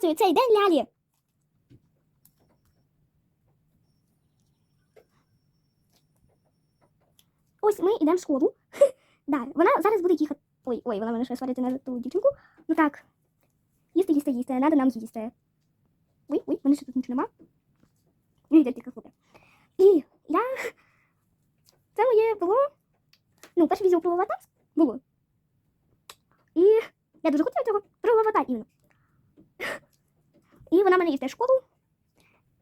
показую. Ось ми йдемо в школу. Да, вона зараз буде їхати. Ой, ой, вона мене ще сварити на ту дівчинку. Ну так. Їсти, їсти, їсти, треба нам їсти. Ой, ой, мене ще тут нічого нема. Ну, йде тільки хлопець. І я. Це моє було. Ну, перше відео про аватар було. І я дуже хотіла цього про аватар іменно. І вона мене йде в школу.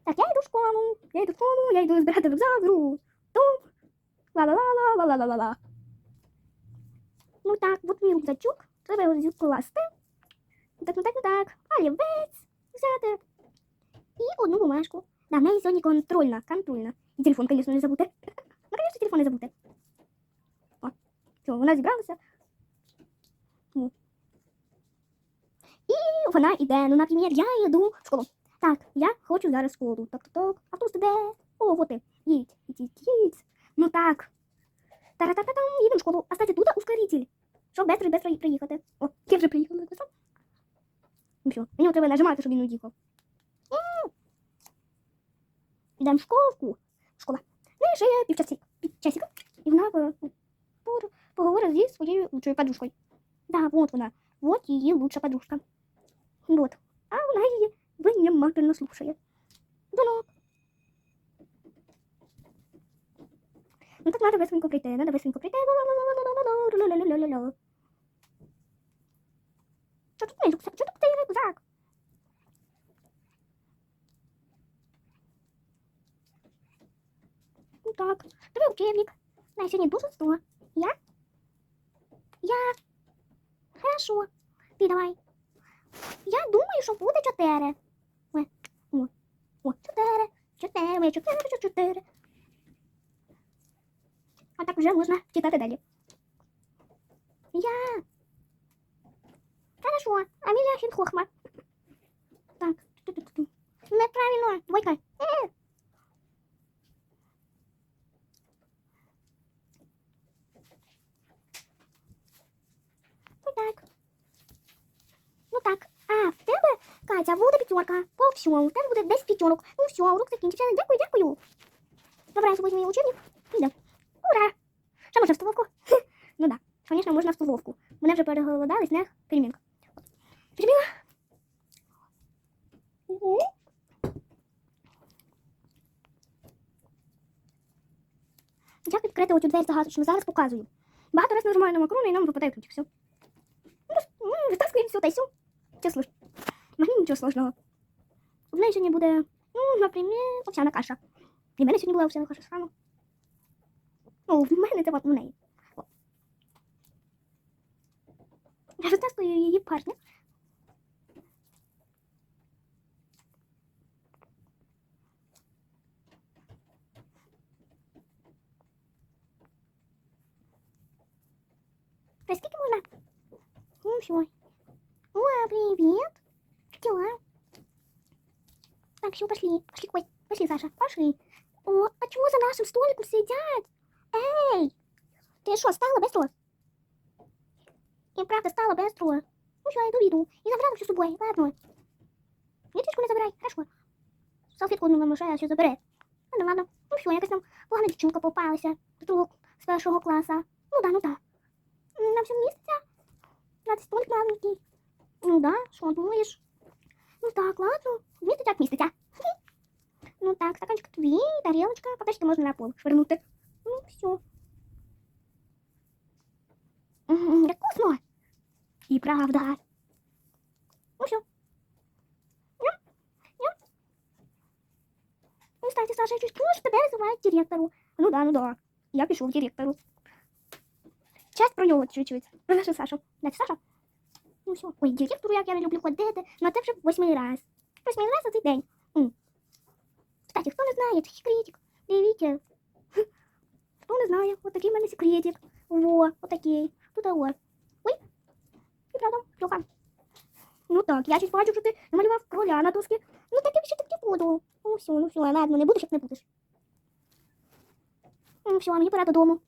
Так, я йду в школу, я йду в школу, я йду збирати рюкзак, беру туп. Ла-ла-ла-ла-ла-ла-ла-ла. Ну так, от мій рюкзачок. Треба його зікласти. Так, ну так, ну так. Олівець взяти. І одну бумажку. Да, в неї сьогодні контрольна, контрольна. І телефон, звісно, не забути. Ну, звісно, телефон не забути. О, все, вона зібралася. О. І вона йде, ну, наприклад, я йду в школу. Так, я хочу зараз в школу. Так, так, так. Автобус іде. О, вот ти. Їдь, їдь, їдь. Ну так. Тара-та-та-там, їдемо в школу. А, кстати, тут ускоритель. Щоб бестро, бестро приїхати. О, я вже приїхала. Ну все, мені треба нажимати, щоб він уїхав. Йдемо в школку. Школа. Ну, і ще є півчасик, півчасика. І вона по- по- поговорить зі своєю лучшою подружкою. Да, вот вона. Вот її лучша подружка. Вот. А она ее внимательно слушает. Звонок. Ну так надо быстренько прийти, надо быстренько прийти. Что тут мой рюкзак? Что тут мой рюкзак? Ну так, твой учебник. На сегодня должен Я? Я? Хорошо. Ты давай. Я думаю, що буде 4. О, о, о, чотири. Чотири, моє чотири, чотири, чотири. А так вже можна читати далі. Я. Хорошо. Амілія Хінхохма. Так. Неправильно. Двойка. Е. Ну так. Ну так. А, в тебе, Катя, буде п'ятерка. По всьому. Тебе буде 10 п'ятерок. Ну все, урок закінчився. Дякую, дякую. Добре, собі мій учебник. Іде. Ура! Що можна в столовку? ну да, звісно, можна в столовку. Мене вже переголодались на перемінку. Переміна. Мгм. Як відкрити оцю двері загадочну? Зараз показую. Багато разів нажимаю на макрони і нам випадає ключик. Все. Ну, Витаскуємо все та й все. Все сложно. Мені нічого сложного. У мене сьогодні буде, ну, наприклад, овсяна каша. І в мене сьогодні була овсяна каша з храму. Ну, в мене це от у неї. О. Я розтаскую її парня. А скільки можна? Ну, все. О, привет. Дела? Так, все, пошли. Пошли, ой, пошли, Саша, пошли. О, а чего за нашим столиком сидят? Эй! Ты что, стала без троя? И правда стала без троя. Ну все, я иду, иду. И забрала все с собой, ладно. Ниточку не забирай, хорошо. Салфетку одну нам лишає, все забере. Ладно, ладно. Ну все, якась нам погана дівчинка попалася. З другого, з першого класа. Ну да, ну да. Нам все місця. На столик маленький. Ну да, що думаєш? Ну так, ладно. Містить як міститься. Ну так, стаканчик твій, тарелочка, потачки можна на пол швирнути. Ну, все. М, Як вкусно. І правда. Ну все. Ням, ням. Ну, кстати, Саша, я чуть чула, що тебе називають директору. Ну да, ну да. Я пішов директору. Часть про нього чуть-чуть. Про нашу Сашу. Знаєте, Саша? Ну все. Ой, директору, як я не люблю ходити. Ну, а це вже восьмий раз. Восьмий раз за цей день. М. Кстати, хто не знає, це секретик. Дивіться. Хто не знає, от в мене секретик. Во, отакий. Тут ось. Ой. І правда, Льоха. Ну так, я чуть бачу, що ти намалював кроля на дошки. Ну таке ще таки буду. Ну все, ну все, ладно, не будеш, як не будеш. Ну все, мені пора додому.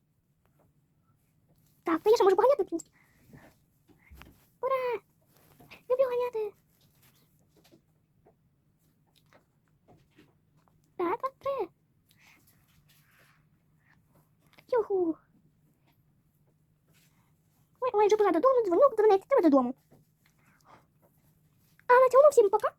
Так, та я ще можу поганяти, в принципі. Ура! Люблю ганяти. Фух. Ой, ой, вже пора додому, дзвонок, дзвонить, треба додому. А на цьому всім пока.